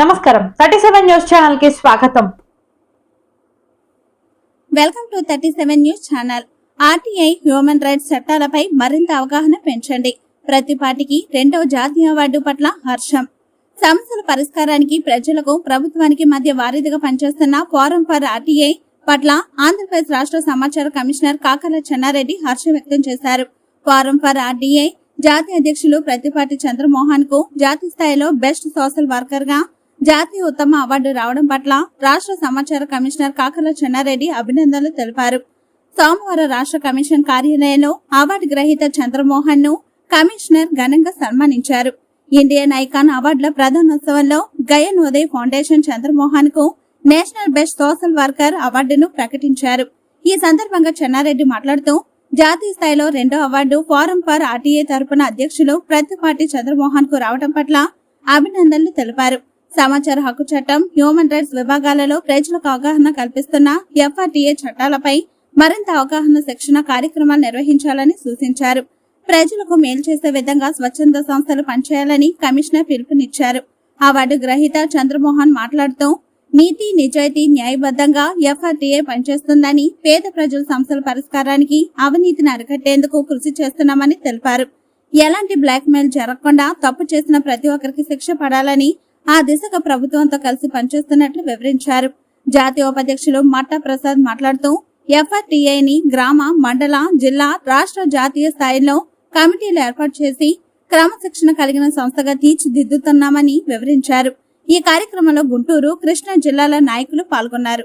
నమస్కారం. Thirty seven news ఛానల్కి స్వాగతం. Welcome to thirty seven news channel. RTI human rights చట్టాలపై మరింత అవగాహన పెంచండి. ప్రతి పార్టీకి రెండవ జాతీయ అవార్డు పట్ల హర్షం. సమస్యల పరిష్కారానికి ప్రజలకు ప్రభుత్వానికి మధ్య వారీధిగా పనిచేస్తున్న ఫోరం ఫర్ ఆర్టీఐ పట్ల ఆంధ్రప్రదేశ్ రాష్ట్ర సమాచార కమిషనర్ కాకల చెన్నారెడ్డి హర్షం వ్యక్తం చేశారు. ఫోరం ఫర్ ఆర్టీఐ జాతీయ అధ్యక్షులు ప్రతిపాటి చంద్రమోహన్కు జాతీయ స్థాయిలో బెస్ట్ సోషల్ వర్కర్గా జాతీయ ఉత్తమ అవార్డు రావడం పట్ల రాష్ట్ర సమాచార కమిషనర్ కాకర్ల చెన్నారెడ్డి అభినందనలు తెలిపారు. సోమవారం రాష్ట్ర కమిషన్ కార్యాలయంలో అవార్డు గ్రహీత చంద్రమోహన్ను కమిషనర్ ఘనంగా సన్మానించారు. ఇండియన్ ఐకాన్ అవార్డుల ప్రధానోత్సవంలో గయన్ ఉదయ్ ఫౌండేషన్ చంద్రమోహన్కు నేషనల్ బెస్ట్ సోషల్ వర్కర్ అవార్డును ప్రకటించారు. ఈ సందర్భంగా చెన్నారెడ్డి మాట్లాడుతూ జాతీయ స్థాయిలో రెండో అవార్డు ఫోరం ఫర్ ఆర్టీఏ తరపున అధ్యక్షులు ప్రతిపాటి చంద్రమోహన్కు రావడం పట్ల అభినందనలు తెలిపారు. సమాచార హక్కు చట్టం హ్యూమన్ రైట్స్ విభాగాలలో ప్రజలకు అవగాహన కల్పిస్తున్న ఎఫ్ఆర్టీఏ చట్టాలపై మరింత అవగాహన శిక్షణ కార్యక్రమాలు నిర్వహించాలని సూచించారు. ప్రజలకు మేలు చేసే విధంగా స్వచ్ఛంద సంస్థలు పనిచేయాలని కమిషనర్ పిలుపునిచ్చారు. అవార్డు గ్రహీత చంద్రమోహన్ మాట్లాడుతూ నీతి నిజాయితీ న్యాయబద్ధంగా ఎఫ్ఆర్టీఏ పనిచేస్తుందని పేద ప్రజల సమస్యల పరిష్కారానికి అవినీతిని అరికట్టేందుకు కృషి చేస్తున్నామని తెలిపారు. ఎలాంటి బ్లాక్ మెయిల్ జరగకుండా తప్పు చేసిన ప్రతి ఒక్కరికి శిక్ష పడాలని ఆ దిశగా ప్రభుత్వంతో కలిసి పనిచేస్తున్నట్లు వివరించారు. జాతీయ ఉపాధ్యక్షులు మట్టా ప్రసాద్ మాట్లాడుతూ ఎఫ్ఆర్టీఐని గ్రామ మండల జిల్లా రాష్ట్ర జాతీయ స్థాయిలో కమిటీలు ఏర్పాటు చేసి క్రమశిక్షణ కలిగిన సంస్థగా తీర్చిదిద్దుతున్నామని వివరించారు. ఈ కార్యక్రమంలో గుంటూరు కృష్ణా జిల్లాల నాయకులు పాల్గొన్నారు.